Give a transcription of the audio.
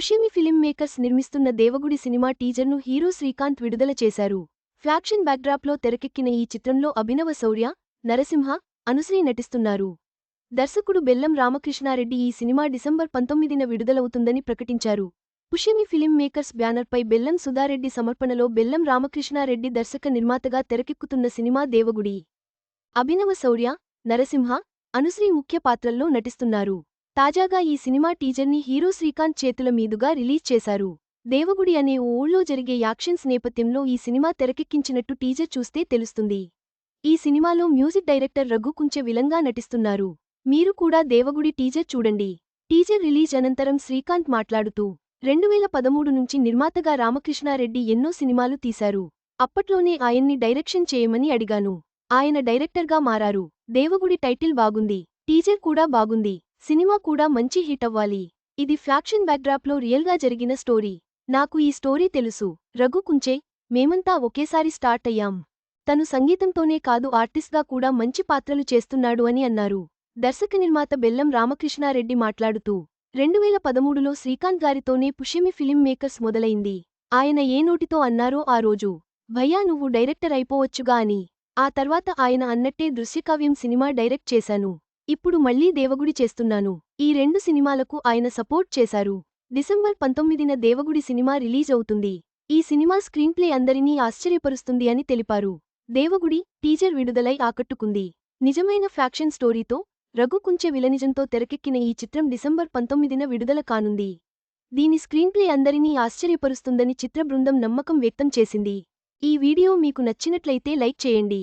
Pushyami film makers నిర్మిస్తున్న Devagudi cinema టీజర్ను hero Srikanth విడుదల చేశారు. ఫ్యాక్షన్ బ్యాక్డ్రాప్లో తెరకెక్కిన ఈ చిత్రంలో అభినవ శౌర్య నరసింహ అనుశ్రీ నటిస్తున్నారు. దర్శకుడు బెల్లం రామకృష్ణారెడ్డి ఈ సినిమా డిసెంబర్ పంతొమ్మిదిన విడుదలవుతుందని ప్రకటించారు. పుష్యమి ఫిలిం మేకర్స్ బ్యానర్పై బెల్లం సుధారెడ్డి సమర్పణలో బెల్లం రామకృష్ణారెడ్డి దర్శక నిర్మాతగా తెరకెక్కుతున్న సినిమా దేవగుడి. అభినవ శౌర్య నరసింహ అనుశ్రీ ముఖ్య పాత్రల్లో నటిస్తున్నారు. తాజాగా ఈ సినిమా టీజర్ని హీరో శ్రీకాంత్ చేతుల మీదుగా రిలీజ్ చేశారు. దేవగుడి అనే ఓ ఊళ్ళో జరిగే యాక్షన్స్ నేపథ్యంలో ఈ సినిమా తెరకెక్కించినట్టు టీజర్ చూస్తే తెలుస్తుంది. ఈ సినిమాలో మ్యూజిక్ డైరెక్టర్ రఘు కుంచె విలంగా నటిస్తున్నారు. మీరు కూడా దేవగుడి టీజర్ చూడండి. టీజర్ రిలీజ్ అనంతరం శ్రీకాంత్ మాట్లాడుతూ రెండువేల పదమూడు నుంచి నిర్మాతగా రామకృష్ణారెడ్డి ఎన్నో సినిమాలు తీశారు. అప్పట్లోనే ఆయన్ని డైరెక్షన్ చేయమని అడిగాను. ఆయన డైరెక్టర్గా మారారు. దేవగుడి టైటిల్ బాగుంది. టీజర్ కూడా బాగుంది. సినిమా కూడా మంచి హిట్ అవ్వాలి. ఇది ఫ్యాక్షన్ బ్యాక్డ్రాప్లో రియల్గా జరిగిన స్టోరీ. నాకు ఈ స్టోరీ తెలుసు. రఘు కుంచే మేమంతా ఒకేసారి స్టార్ట్ అయ్యాం. తను సంగీతంతోనే కాదు ఆర్టిస్ట్గా కూడా మంచి పాత్రలు చేస్తున్నాడు అని అన్నారు. దర్శక నిర్మాత బెల్లం రామకృష్ణారెడ్డి మాట్లాడుతూ రెండువేల పదమూడులో శ్రీకాంత్ గారితోనే పుష్యమి ఫిలిం మేకర్స్ మొదలైంది. ఆయన ఏ నోటితో అన్నారో ఆ రోజు. భయ్యా నువ్వు డైరెక్టర్ అయిపోవచ్చుగా అని. ఆ తర్వాత ఆయన అన్నట్టే దృశ్యకావ్యం సినిమా డైరెక్ట్ చేశాను. ఇప్పుడు మళ్ళీ దేవగుడి చేస్తున్నాను. ఈ రెండు సినిమాలకు ఆయన సపోర్ట్ చేశారు. డిసెంబర్ పంతొమ్మిదిన దేవగుడి సినిమా రిలీజ్ అవుతుంది. ఈ సినిమా స్క్రీన్ప్లే అందరినీ ఆశ్చర్యపరుస్తుంది అని తెలిపారు. దేవగుడి టీజర్ విడుదలై ఆకట్టుకుంది. నిజమైన ఫ్యాక్షన్ స్టోరీతో రఘు కుంచె విలనిజంతో తెరకెక్కిన ఈ చిత్రం డిసెంబర్ పంతొమ్మిదిన విడుదల కానుంది. దీని స్క్రీన్ప్లే అందరినీ ఆశ్చర్యపరుస్తుందని చిత్ర బృందం నమ్మకం వ్యక్తం చేసింది. ఈ వీడియో మీకు నచ్చినట్లయితే లైక్ చేయండి.